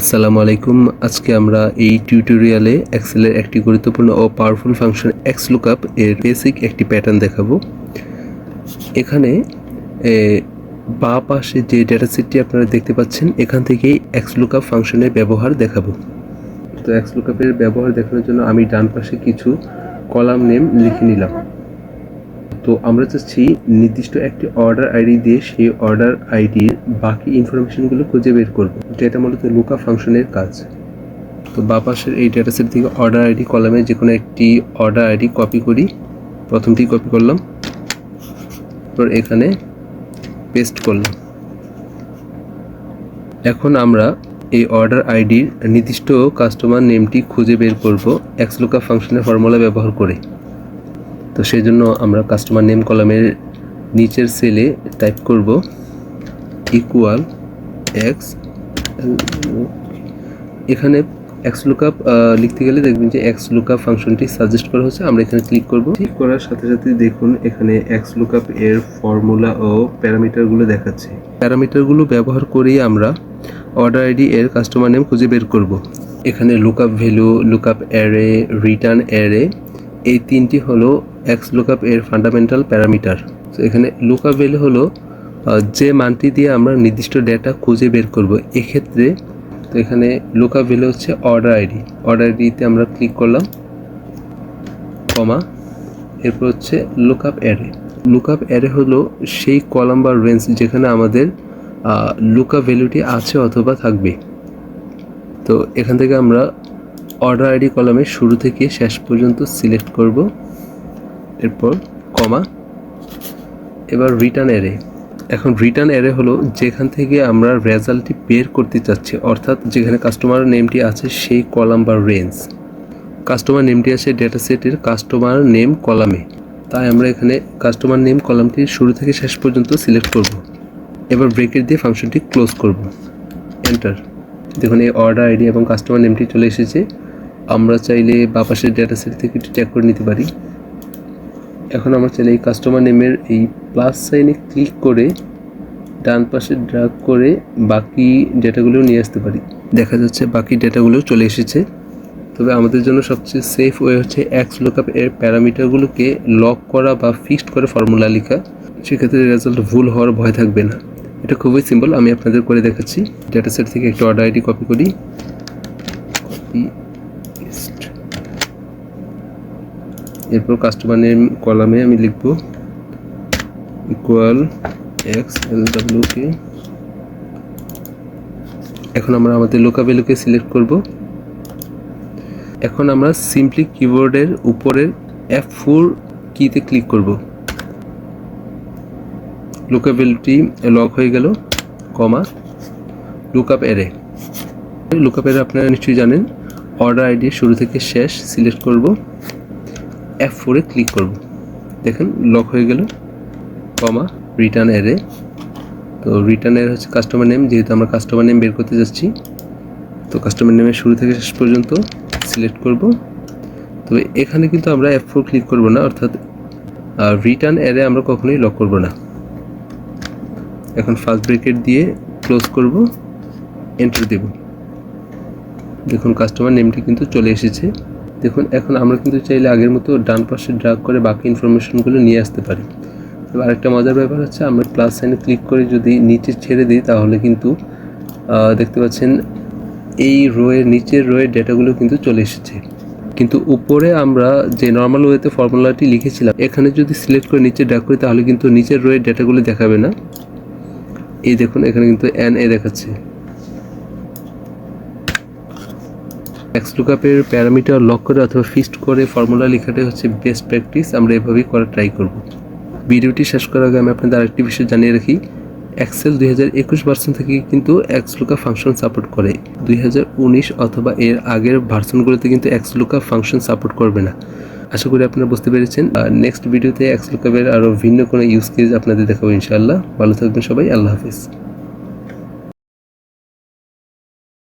আসসালামু আলাইকুম। আজকে আমরা এই টিউটোরিয়ালে এক্সেলের একটি গুরুত্বপূর্ণ ও পাওয়ারফুল ফাংশন এক্স লুকআপ এর বেসিক একটি প্যাটার্ন দেখাবো। এখানে বাঁ পাশে যে ডেটা সেটটি আপনারা দেখতে পাচ্ছেন, এখান থেকেই এক্স লুকআপ ফাংশনের ব্যবহার দেখাবো। তো এক্স লুকআপের ব্যবহার দেখানোর জন্য আমি ডান পাশে কিছু কলাম নেম লিখে নিলাম। তো আমরা চাচ্ছি নির্দিষ্ট একটি অর্ডার আইডি দিয়ে সেই অর্ডার আইডির বাকি ইনফরমেশনগুলো খুঁজে বের করব। যেটা মূলত লুকা ফাংশনের কাজ। তো বা পাশের এই ডেটাসেট থেকে অর্ডার আইডি কলামে যে কোনো একটি অর্ডার আইডি কপি করি। প্রথমটি কপি করলাম। তারপর এখানে পেস্ট করলাম। এখন আমরা এই অর্ডার আইডির নির্দিষ্ট কাস্টমার নেমটি খুঁজে বের করব এক্সলুকা ফাংশনের ফর্মুলা ব্যবহার করে। তো সেই জন্য আমরা কাস্টমার নেম কলামের নিচের সেলে টাইপ করব ইকুয়াল এক্স এখানে এক্স লুকআপ লিখতে গেলে দেখবেন যে এক্স লুকআপ ফাংশনটি সাজেস্ট করা হচ্ছে আমরা এখানে ক্লিক করব। ক্লিক করার সাথে সাথে দেখুন এখানে এক্স লুকআপ এর ফর্মুলা ও প্যারামিটারগুলো দেখাচ্ছে। প্যারামিটারগুলো ব্যবহার করেই আমরা অর্ডার আইডি এর কাস্টমার নেম খুঁজে বের করব। এখানে lookup value lookup array return array এই তিনটি হলো এক্স লুকআপ এর ফান্ডামেন্টাল প্যারামিটার তো এখানে লুকআপ ভ্যালু হলো যে মানটি দিয়ে আমরা নির্দিষ্ট ডেটা খুঁজে বের করব, এক্ষেত্রে তো এখানে লুকআপ ভ্যালু হচ্ছে অর্ডার আইডি অর্ডার আইডিতে আমরা ক্লিক করলাম কমা এরপর হচ্ছে লুকআপ অ্যারে লুকআপ অ্যারে হলো সেই কলাম বা রেঞ্জ যেখানে আমাদের লুকআপ ভ্যালুটি আছে অথবা থাকবে। তো এখান থেকে আমরা অর্ডার আইডি কলামের শুরু থেকে শেষ পর্যন্ত সিলেক্ট করব, এরপর কমা এবার রিটার্ন অ্যারে এখন রিটার্ন অ্যারে হলো যেখান থেকে আমরা রেজাল্টটি বের করতে চাচ্ছি, অর্থাৎ যেখানে কাস্টমার নেমটি আছে সেই কলাম বা রেঞ্জ কাস্টমার নেমটি আছে ডেটা সেটের কাস্টমার নেম কলামে তাই আমরা এখানে কাস্টমার নেম কলামটি শুরু থেকে শেষ পর্যন্ত সিলেক্ট করব। এবার ব্রেকেট দিয়ে ফাংশনটি ক্লোজ করব। এন্টার দেখুন, এই অর্ডার আইডি এবং কাস্টমার নেমটি চলে এসেছে। আমরা চাইলে বাপাসের ডেটা সেট থেকে একটু চেক করে নিতে পারি। এখন আমরা চাইলে এই কাস্টমার নেমের এই প্লাস সাইনে ক্লিক করে ডান পাশে ড্রাগ করে বাকি ডেটাগুলো নিয়ে আসতে পারি। দেখা যাচ্ছে বাকি ডেটাগুলো চলে এসেছে। তবে আমাদের জন্য সবচেয়ে সেফ ওয়ে হচ্ছে এক্স লুকআপ এর প্যারামিটারগুলোকে লক করা বা ফিক্সড করে ফর্মুলা লেখা। সেক্ষেত্রে রেজাল্ট ভুল হওয়ার ভয় থাকবে না। এটা খুবই সিম্পল আমি আপনাদের করে দেখাচ্ছি। ডেটা সেট থেকে একটা অর্ডার আইডি কপি করি। কপি পেস্ট এরপর কাস্টমার নেম কলামে আমি লিখব equal X L W K এখন আমরা আমাদের লোকা সিলেক্ট করব। এখন আমরা সিম্পলি কিবোর্ডের উপরের এফ ফোর কিতে ক্লিক করব। লুকাবিলিটি লক হয়ে গেল comma lookup array lookup array আপনারা নিশ্চয়ই জানেন। অর্ডার আইডি শুরু থেকে শেষ সিলেক্ট করব। এফ ফোরে ক্লিক করব। দেখেন, লক হয়ে গেল, কমা রিটার্ন অ্যারে তো রিটার্ন অ্যারে হচ্ছে কাস্টমার নেম যেহেতু আমরা কাস্টমার নেম বের করতে যাচ্ছি, তো কাস্টমার নেমের শুরু থেকে শেষ পর্যন্ত সিলেক্ট করব। তবে এখানে কিন্তু আমরা এফ ফোর ক্লিক করব না, অর্থাৎ রিটার্ন অ্যারে আমরা কখনোই লক করব না। এখন ফার্স্ট ব্রেকেট দিয়ে ক্লোজ করব এন্টার দেব। দেখুন কাস্টমার নেমটি কিন্তু চলে এসেছে। দেখুন, এখন আমরা কিন্তু চাইলে আগের মতো ডান পাশে ড্রাগ করে বাকি ইনফরমেশনগুলো নিয়ে আসতে পারি। তবে আরেকটা মজার ব্যাপার হচ্ছে, আমরা প্লাস সাইনে ক্লিক করে যদি নিচে ছেড়ে দিই, তাহলে কিন্তু দেখতে পাচ্ছেন, এই রোয়ের নিচের রোয়ের ডেটাগুলো কিন্তু চলে এসেছে। কিন্তু উপরে আমরা যে নর্মাল ওয়েতে ফর্মুলাটি লিখেছিলাম, এখানে যদি সিলেক্ট করে নিচে ড্রাগ করি, তাহলে কিন্তু নিচের রোয়ের ডেটাগুলো দেখাবে না। এই দেখুন, এখানে কিন্তু এন এ দেখাচ্ছে। এক্স লুকআপের প্যারামিটার লক করে অথবা ফিক্সড করে ফর্মুলা লেখাটাই হচ্ছে বেস্ট প্র্যাকটিস আমরা এভাবেই করার ট্রাই করব। ভিডিওটি শেষ করার আগে আমি আপনাদের আরেকটি বিষয় জানিয়ে রাখি। এক্সেল দুই হাজার একুশ ভার্সন থেকে কিন্তু এক্স লুকা ফাংশন সাপোর্ট করে। দুই হাজার উনিশ অথবা এর আগের ভার্সনগুলোতে কিন্তু এক্স লুকা ফাংশন সাপোর্ট করবে না। আশা করি আপনারা বুঝতে পেরেছেন। নেক্সট ভিডিওতে এক্স লুকাপের আরও ভিন্ন কোনো ইউজ কেস আপনাদের দেখাবো ইনশাআল্লাহ। ভালো থাকবেন সবাই। আল্লাহ হাফিজ।